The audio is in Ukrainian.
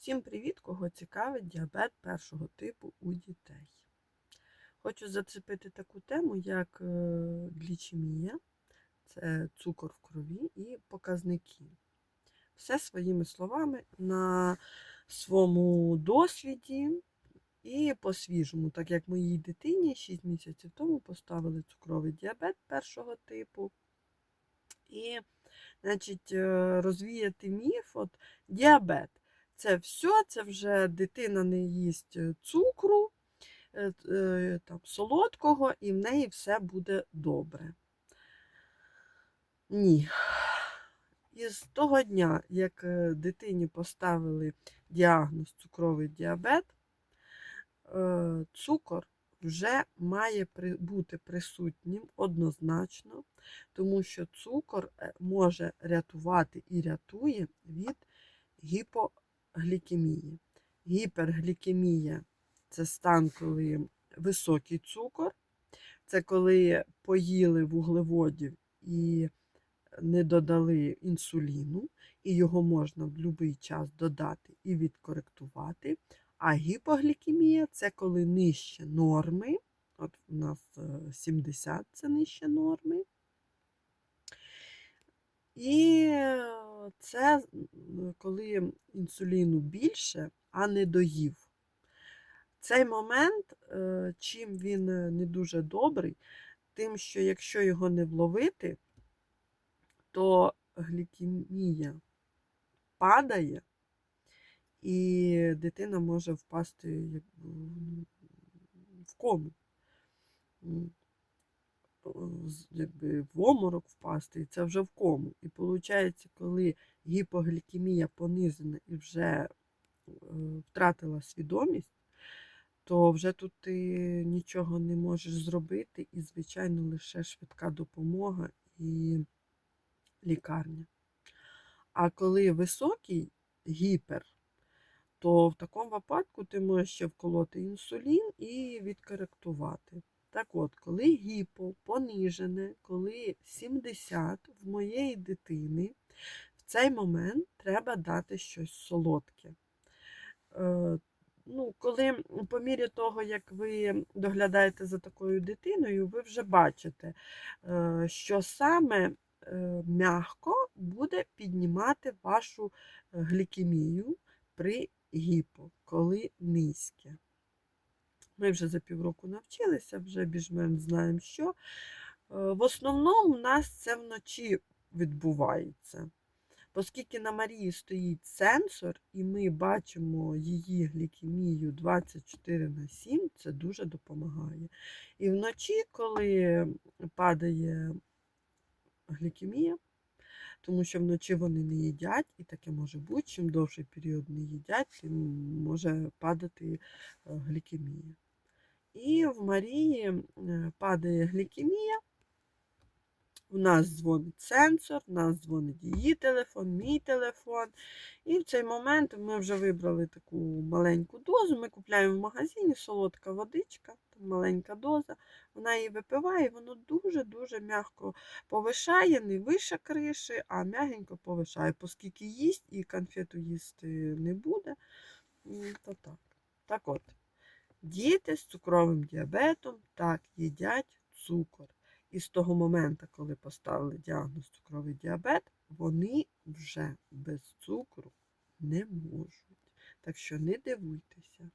Всім привіт, кого цікавить діабет першого типу у дітей. Хочу зацепити таку тему, як е, глічемія, це цукор в крові і показники. Все своїми словами на своєму досвіді і по-свіжому, так як моїй дитині 6 місяців тому поставили цукровий діабет першого типу. І, значить, е, розвіяти міф, от діабет. Це все, це вже дитина не їсть е, цукру, е, е, там, солодкого, і в неї все буде добре. Ні. І з того дня, як дитині поставили діагноз цукровий діабет, цукор вже має бути присутнім однозначно, тому що цукор може рятувати і рятує від гіпоглікемії. Гіперглікемія це стан, коли високий цукор, це коли поїли вуглеводів і не додали інсуліну, і його можна в будь-який час додати і відкоректувати. А гіпоглікемія це коли нижче норми. От у нас е, 70 це нижче норми. І е, це коли інсуліну більше, а не доїв. Цей момент, е, чим він е, не дуже добрий, тим, що якщо його не вловити, то глікемія падає, і дитина може впасти в- в кому. Якби в оморок впасти, і це вже в кому. І виходить, коли гіпоглікемія понизена і вже е, втратила свідомість, то вже тут ти нічого не можеш зробити, і, звичайно, лише швидка допомога і лікарня. А коли високий гіпер, то в такому випадку ти можеш ще вколоти інсулін і відкоректувати. Так от, коли гіпо понижене, коли 70 в моєї дитини, цей момент треба дати щось солодке. Е, ну, коли по мірі того, як ви доглядаєте за такою дитиною, ви вже бачите, е, що саме е, м'яко буде піднімати вашу глікемію при гіпо, коли низьке. Ми вже за півроку навчилися, вже більш-менш знаємо, що. В основному у нас це вночі відбувається. Оскільки на Марії стоїть сенсор, і ми бачимо її глікемію 24 на 7, це дуже допомагає. І вночі, коли падає глікемія, тому що вночі вони не їдять, і таке може бути, чим довший період не їдять, тим може падати е, глікемія. І в Марії е, падає глікемія. У нас дзвонить сенсор, у нас дзвонить її телефон, мій телефон. І в цей момент ми вже вибрали таку маленьку дозу. Ми купуємо в магазині солодка водичка, маленька доза. Вона її випиває, і воно дуже-дуже м'яко повишає, не вище криші, а м'ягенько повишає, оскільки їсть і конфету їсти не буде. То так. так от, діти з цукровим діабетом так їдять цукор. І з того моменту, коли поставили діагноз цукровий діабет, вони вже без цукру не можуть. Так що не дивуйтеся.